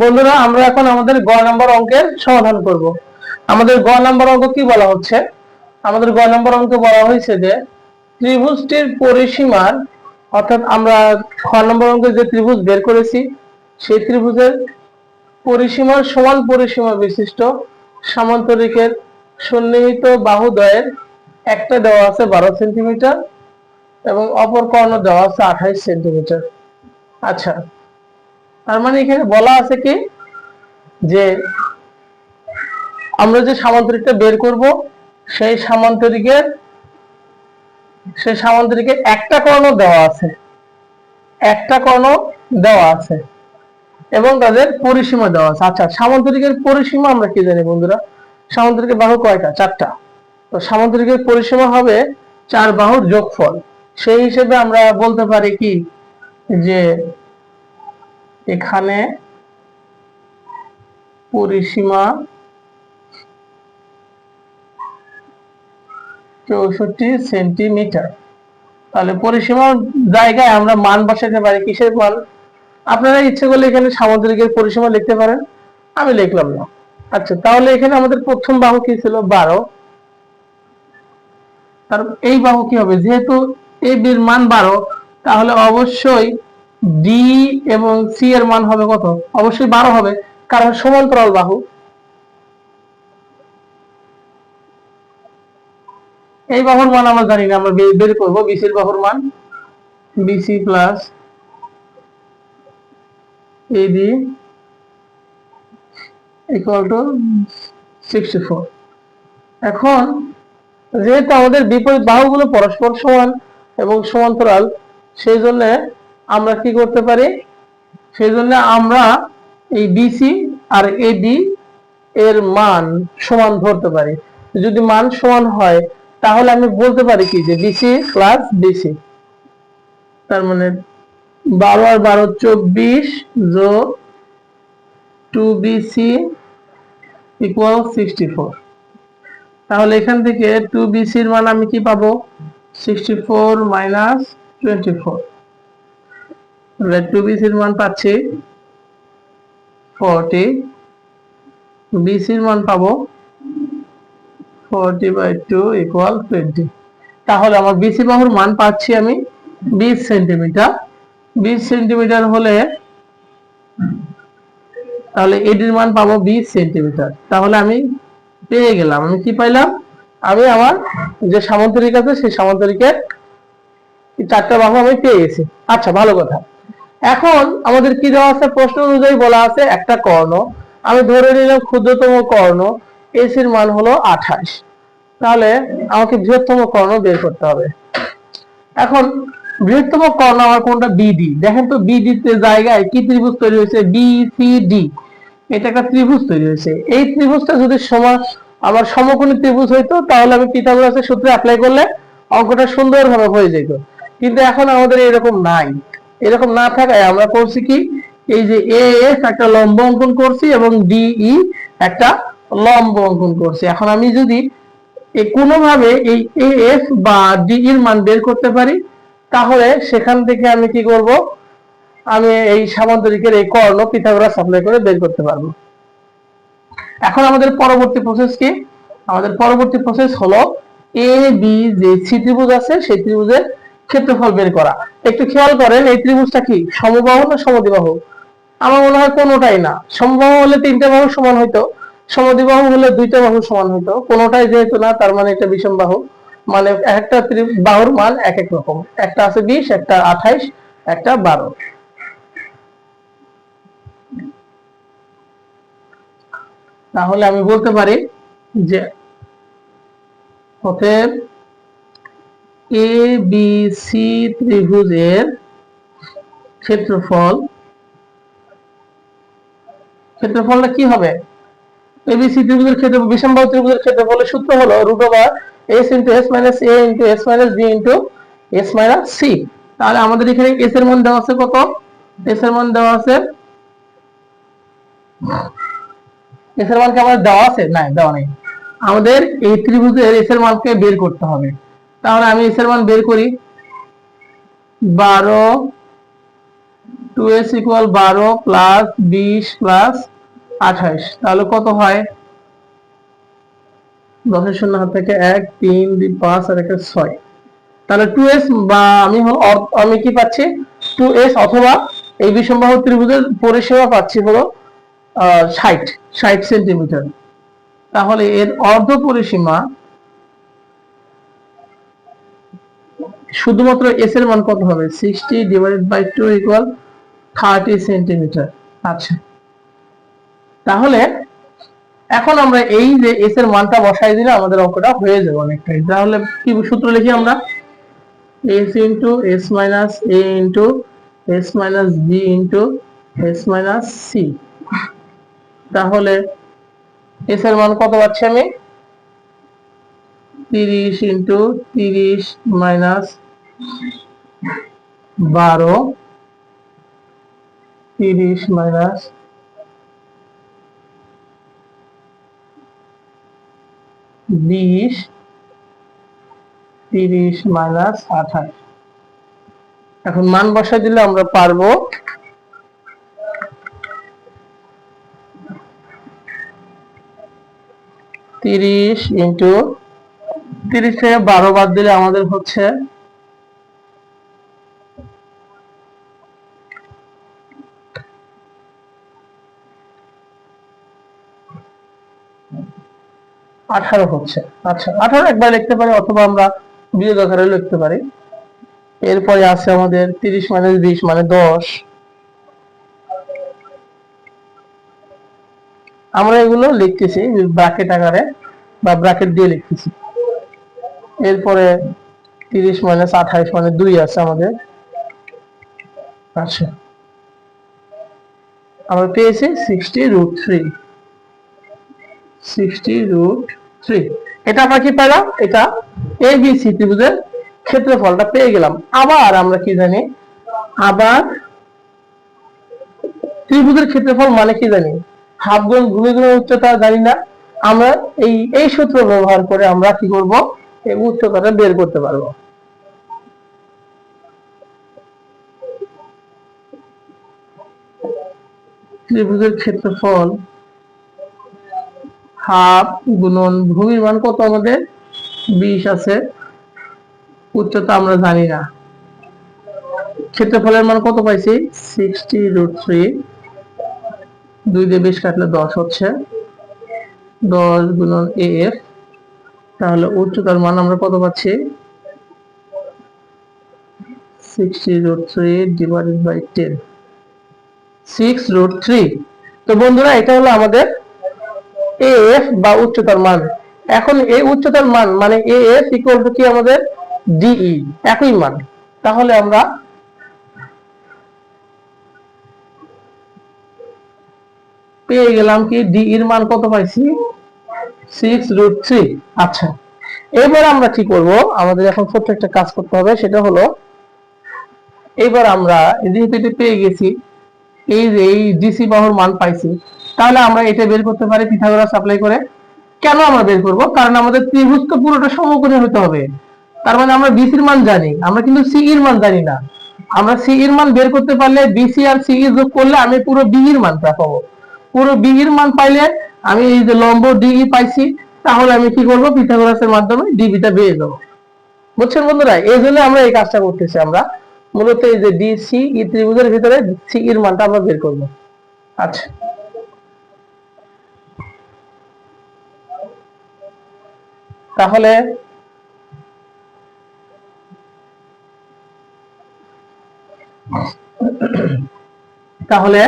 বন্ধুরা, আমরা এখন আমাদের গ নাম্বার অঙ্কের সমাধান করব। আমাদের গ নাম্বার অঙ্ক কি বলা হচ্ছে? আমাদের গ নাম্বার অঙ্কে বলা হয়েছে যে, ত্রিভুজটির পরিসীমার, অর্থাৎ আমরা খ নম্বর অঙ্কে যে ত্রিভুজ বের করেছি, সেই ত্রিভুজের পরিসীমার সমান পরিসীমা বিশিষ্ট সামান্তরিকের সন্নিহিত বাহুদ্বয়ের একটা দেওয়া আছে বারো সেন্টিমিটার এবং অপর কর্ণ দেওয়া আছে আঠাইশ সেন্টিমিটার। আচ্ছা তার মানে এখানে বলা আছে কি? যে আমরা যে সামান্তরিকটা বের করব, সেই সামান্তরিকের সেই সামান্তরিকের একটা কর্ণ দেওয়া আছে। একটা কর্ণ দেওয়া আছে। এবং তাদের পরিসীমা দেওয়া আছে। আচ্ছা সামান্তরিকের পরিসীমা আমরা কি জানি বন্ধুরা? সামান্তরিকের বাহু কয়টা? চারটা। তো সামান্তরিকের পরিসীমা হবে চার বাহুর যোগফল। সেই হিসেবে আমরা বলতে পারি কি? যে এখানে পরিসীমা চৌষট্টি সেন্টিমিটার। তাহলে পরিসীমার জায়গায় আমরা মান বসাতে পারি কিসের মান? আপনারা ইচ্ছে করলে এখানে সামুদ্রিকের পরিসীমা লিখতে পারেন। আমি লিখলাম না। আচ্ছা তাহলে এখানে আমাদের প্রথম বাহু কি ছিল? বারো। তার এই বাহু কি হবে? যেহেতু এ বির মান বারো, তাহলে অবশ্যই ডি এবং সি এর মান হবে কত? অবশ্যই বারো হবে, কারণ সমান্তরাল বাহু। এই বাহুর মান আমরা জানি না, আমরা বের করব। বিসির বাহুর মান B C plus A D equal to sixty four এখন, যেহেতু আমাদের বিপরীত বাহুগুলো পরস্পর সমান এবং সমান্তরাল, সেই জন্য আমরা কি করতে পারি? সেই জন্য আমরা এই বিসি আর এডি এর মান সমান ধরতে পারি। যদি মান সমান হয়, তাহলে আমি বলতে পারি কি যে বিসি প্লাস বিসি তার মানে বারো আর বারো চব্বিশ যোগ two B C equal sixty four তাহলে এখান থেকে টু বিসির মান আমি কি পাবো? Sixty four minus twenty four two বিসির মান পাচ্ছি। ফর্টি বিসির মান পাবো। Forty by two equal twenty তাহলে আমার বিসি বাহুর মান পাচ্ছি আমি বিশ সেন্টিমিটার বিশ সেন্টিমিটার হলে তাহলে এডির মান পাবো বিশ সেন্টিমিটার তাহলে আমি পেয়ে গেলাম। আমি কি পাইলাম? আমি আমার যে সামান্তরিক আছে, সেই সামান্তরিকের চারটা বাহু আমি পেয়ে গেছি। আচ্ছা ভালো কথা। এখন আমাদের কি দেওয়া আছে? প্রশ্ন অনুযায়ী বলা আছে একটা কর্ণ। আমি ধরে নিলাম ক্ষুদ্রতম কর্ণ এসির মান হলো আঠাশ। তাহলে আমাকে বৃহত্তম কর্ণ বের করতে হবে। এখন বৃহত্তম কর্ণ আমার কোনটা? বিডি দেখেন তো বিডি জায়গায় কি ত্রিভুজ তৈরি হয়েছে? বি সি ডি এটা একটা ত্রিভুজ তৈরি হয়েছে। এই ত্রিভুজটা যদি সমান আমার সমকোণী ত্রিভুজ হইতো, তাহলে আমি পিথাগোরাসের সূত্রে অ্যাপ্লাই করলে অঙ্কটা সুন্দরভাবে হয়ে যেত। কিন্তু এখন আমাদের এরকম নাই। এরকম না থাকায় আমরা করছি কি? এই যে এ এফ একটা লম্ব অঙ্কন করছি এবং ডিই একটা লম্ব অঙ্কন করছি। এখন আমি যদি কোনোভাবে এই এ এফ বা ডি এর মান বের করতে পারি, তাহলে সেখান থেকে আমি কি করব? আমি এই সামান্তরিকের এই কর্ণ পিথাগোরাস অ্যাপ্লাই করে বের করতে পারব। এখন আমাদের পরবর্তী প্রসেস কি? আমাদের পরবর্তী প্রসেস হলো এ বি যে ত্রিভুজ আছে, সেই ত্রিভুজের ক্ষেত্রফল বের করা। একটু খেয়াল করেন, এই ত্রিভুজটা কি? সমবাহু না সমদ্বিবাহু? আমার মনে হয় কোনোটাই না। সমবাহু হলে তিনটা বাহু সমান হইতো। সমদ্বিবাহু হলে দুইটা বাহু সমান হইতো। কোনোটাই যেহেতু না, তার মানে এটা বিষম বাহু। মানে একটা বাহুর মান এক এক রকম। একটা আছে বিশ, একটা আঠাইশ, একটা বারো। তাহলে আমি বলতে পারি যে অতএব এ বি সি ত্রিভুজের ক্ষেত্রফল। ক্ষেত্রফলটা কি হবে? এবিসি ত্রিভুজের ক্ষেত্রফল বিষমবাহু ত্রিভুজের ক্ষেত্রফলের সূত্র হলো root over S into S minus A into S minus B into S minus C তাহলে আমাদের এখানে এস এর মান দেওয়া আছে কত? এস এর মান দেওয়া আছে এস এর মান কি আমাদের দেওয়া আছে? না, দেওয়া নেই। আমাদের এই ত্রিভুজের এস এর মানকে বের করতে হবে। তাহলে আমি এস এর মান বের করি বারো টু এস ইকুয়াল বারো প্লাস বিশ প্লাস আঠাইশ। তাহলে কত হয়? দশের শূন্য হাত থেকে এক, তিন, দুই, পাঁচ আর একটা ছয়। তাহলে টু এস বা আমি আমি কি পাচ্ছি? টু এস অথবা এই বিষমবাহু ত্রিভুজের পরিসীমা পাচ্ছি হলো ষাট ষাট সেন্টিমিটার। তাহলে এর অর্ধ পরিসীমা শুধুমাত্র এস এর মান কত হবে? Sixty divided by two equal thirty centimetres আচ্ছা। তাহলে এখন আমরা এই যে এস এর মানটা বসাই দিলে আমাদের অঙ্কটা হয়ে যাবে অনেকটাই। তাহলে কি সূত্র লিখি আমরা? S into S minus A into S minus B into S minus C তাহলে এস এর মান কত পাচ্ছি আমি? তিরিশ ইন্টু তিরিশ মাইনাস বারো, তিরিশ মাইনাস বিশ, তিরিশ মাইনাস আঠাশ। এখন মান বসা দিলে আমরা পারব তিরিশ ইন্টু তিরিশ থেকে বারো বাদ দিলে আমাদের হচ্ছে আঠারো হচ্ছে। আচ্ছা আঠারো একবার লিখতে পারি অথবা আমরা বিয়োগ আকারে লিখতে পারি। এরপরে আছে আমাদের তিরিশ মাইনাস বিশ মানে দশ। আমরা এগুলো লিখতেছি, ব্র্যাকেট আকারে বা ব্র্যাকেট দিয়ে লিখতেছি। এরপরে তিরিশ মাইনাস আঠাইশ মানে দুই আছে আমাদের। আচ্ছা। আমরা পেয়েছি সিক্সটি রুট থ্রি ত্রিভুজের ক্ষেত্রফলটা পেয়ে গেলাম। আবার আমরা কি জানি? আবার ত্রিভুজের ক্ষেত্রফল মানে কি জানি? হাফ গুণ ভূমি উচ্চতা জানি না। আমরা এই এই সূত্র ব্যবহার করে আমরা কি করব? এই উচ্চতাটা বের করতে পারব। ত্রিভুজের ক্ষেত্রফল হাফ গুণন ভূমির মান কত আমাদের? বিশ আছে। উচ্চতা আমরা জানি না। ক্ষেত্রফলের মান কত পাইছি? সিক্সটি রুট থ্রি দুই দিয়ে বিশ কাটলে দশ হচ্ছে। দশ গুণন এ এফ তাহলে উচ্চতার মান আমরা কত পাচ্ছি? Sixty root three divided by ten six root three তো বন্ধুরা, এটা হলো আমাদের এফ বা উচ্চতার মান। এখন এই উচ্চতার মান মানে এ এফ ইকুয়াল টু কি আমাদের? ডিই একই মান। তাহলে আমরা পেয়ে গেলাম কি ডি এর মান কত পাইছি? সিক্স রুট থ্রি আচ্ছা এবার আমরা কি করব? আমাদের এখন ছোট্ট একটা কাজ করতে হবে, সেটা হলো এবার আমরা যেহেতু এটা পেয়ে গেছি, এই যে এই ডিসি বাহুর মান পাইছি তাহলে আমরা এটা বের করতে পারি পিথাগোরাস অ্যাপ্লাই করে। কেন আমরা বের করব? কারণ আমাদের ত্রিভুজ তো পুরোটা সমকোণী হতে হবে। তার মানে আমরা বিসির মান জানি, আমরা কিন্তু সি এর মান জানি না। আমরা সি এর মান বের করতে পারলে বিসি আর সি যোগ করলে আমি পুরো বি এর মানটা পাবো। পুরো বি এর মান পাইলে আমি এই যে লম্ব ডিই পাইছি, তাহলে আমি কি করব? পিথাগোরাসের মাধ্যমে ডিবিটা পেয়ে যাব বুঝছেন বন্ধুরা? এই জন্য আমরা এই কাজটা করতেছি আমরা। মূলত এই যে ডিসি ই ত্রিভুজের ভিতরে সি এর মানটা আমরা বের করব। আচ্ছা। তাহলে তাহলে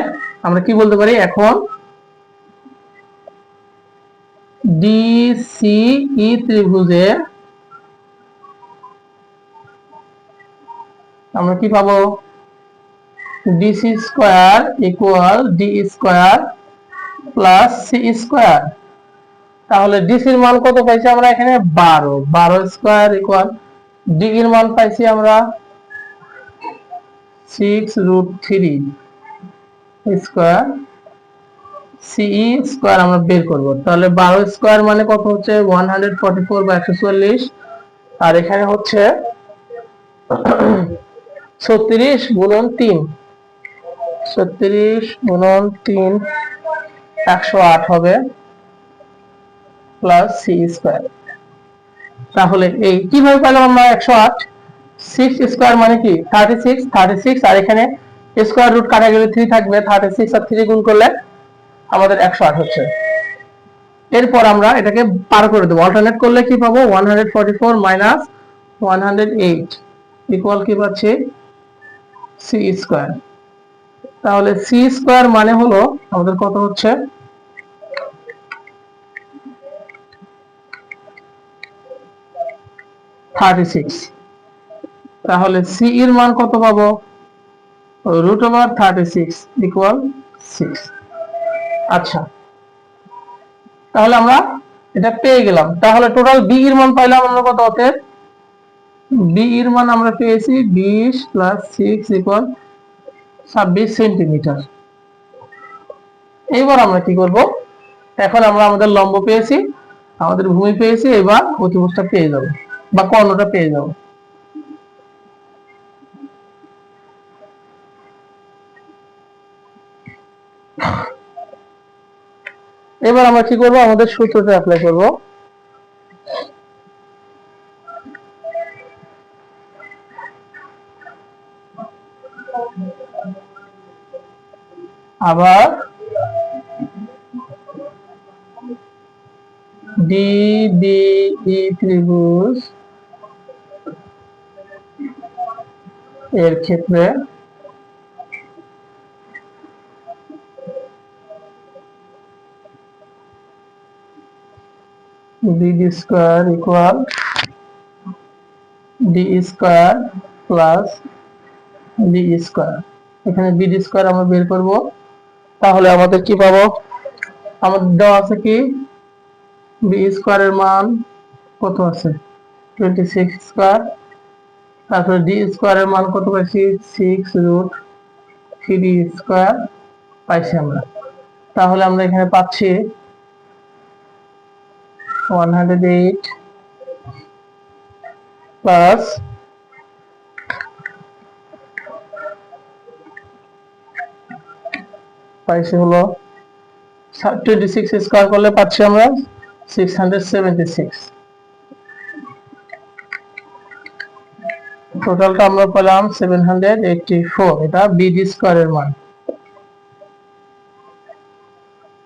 আমরা কি বলতে পারি এখন? ডিসিই ত্রিভুজে আমরা কি পাবো? D C square equal D square plus C square তাহলে ডিসির মান কত পাইছি আমরা এখানে বারো। বারো স্কোয়ার ইকুয়াল ডি এর মান পাইছি আমরা six root three square C E square আমরা বের করব। তাহলে বারো স্কোয়ার মানে কত হচ্ছে? ওয়ান হান্ড্রেড ফোর বা একশো চল্লিশ। আর এখানে হচ্ছে ছত্রিশ গুণন তিন। ছত্রিশ গুণন তিন একশো আট হবে। প্লাস সি স্কোয়ার তাহলে এই কীভাবে পেলাম আমরা একশো আট? সিক্স স্কোয়ার মানে কি? থার্টি সিক্স থার্টি সিক্স আর এখানে স্কোয়ার রুট কাটা গেলে থ্রি থাকবে থার্টি সিক্স আর থ্রি গুণ করলে আমাদের একশো আট হচ্ছে। এরপর আমরা এটাকে পার করে দেবো। অল্টারনেট করলে কি পাবো? One hundred forty four minus one hundred eight equal কি পাচ্ছি? সি স্কোয়ার তাহলে সি স্কোয়ার মানে হলো, আমাদের কত হচ্ছে? থার্টি সিক্স তাহলে সি এর মান কত পাবো? Root over thirty six equal six আচ্ছা। তাহলে আমরা এটা পেয়ে গেলাম। তাহলে টোটাল বি এর মান পাইলাম আমরা কত এর মান আমরা পেয়েছি বিশ প্লাস সিক্স ইকুয়াল ছাব্বিশ সেন্টিমিটার এইবার আমরা কি করব? এখন আমরা আমাদের লম্ব পেয়েছি, আমাদের ভূমি পেয়েছি, এবার অতিভুজটা পেয়ে যাব। বা কর্ণটা পেয়ে যাব এবার আমরা কি করব? আমাদের সূত্রটা অ্যাপ্লাই করব। আবার ডি বি ই ত্রিভুজ এর ক্ষেত্রে bd square equal D square plus D square এখানে bd স্কয়ার আমরা বের করব। তাহলে আমাদের কি পাবো? আমাদের দেওয়া আছে কি? বি স্কয়ারের মান কত আছে? টোয়েন্টি সিক্স স্কয়ার তারপরে ডি স্কয়ারের মান কত পাইছি? সিক্স রুট থ্রি স্কয়ার পাইছি আমরা। তাহলে আমরা এখানে পাচ্ছি 108 plus পাইছি হলো টোয়েন্টি সিক্স স্কোয়ার করলে পাচ্ছি আমরা সিক্স হান্ড্রেড সেভেন্টি সিক্স টোটালটা আমরা পেলাম সেভেন হান্ড্রেড এইটটি ফোর এটা বিডি স্কোয়ারের মান।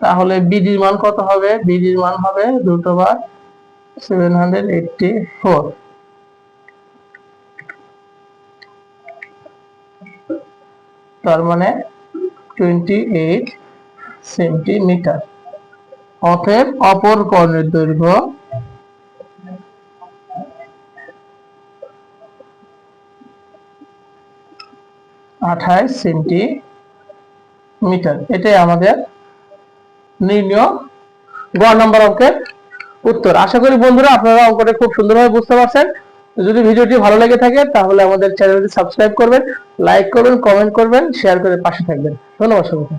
তাহলে বিডির মান কত হবে? বিডির মান হবে root over seven hundred eighty four তার মানে টোয়েন্টি এইট সেন্টিমিটার অতএব অপর কর্ণের দৈর্ঘ্য আঠাইশ সেন্টিমিটার। এটাই আমাদের নির্ণয়। গ নম্বর অঙ্কের উত্তর। আশা করি বন্ধুরা আপনারা অঙ্কটা খুব সুন্দরভাবে বুঝতে পারছেন। যদি ভিডিওটি ভালো লেগে থাকে তাহলে আমাদের চ্যানেলটি সাবস্ক্রাইব করবেন, লাইক করবেন, কমেন্ট করবেন, শেয়ার করে পাশে থাকবেন। ধন্যবাদ সবাইকে।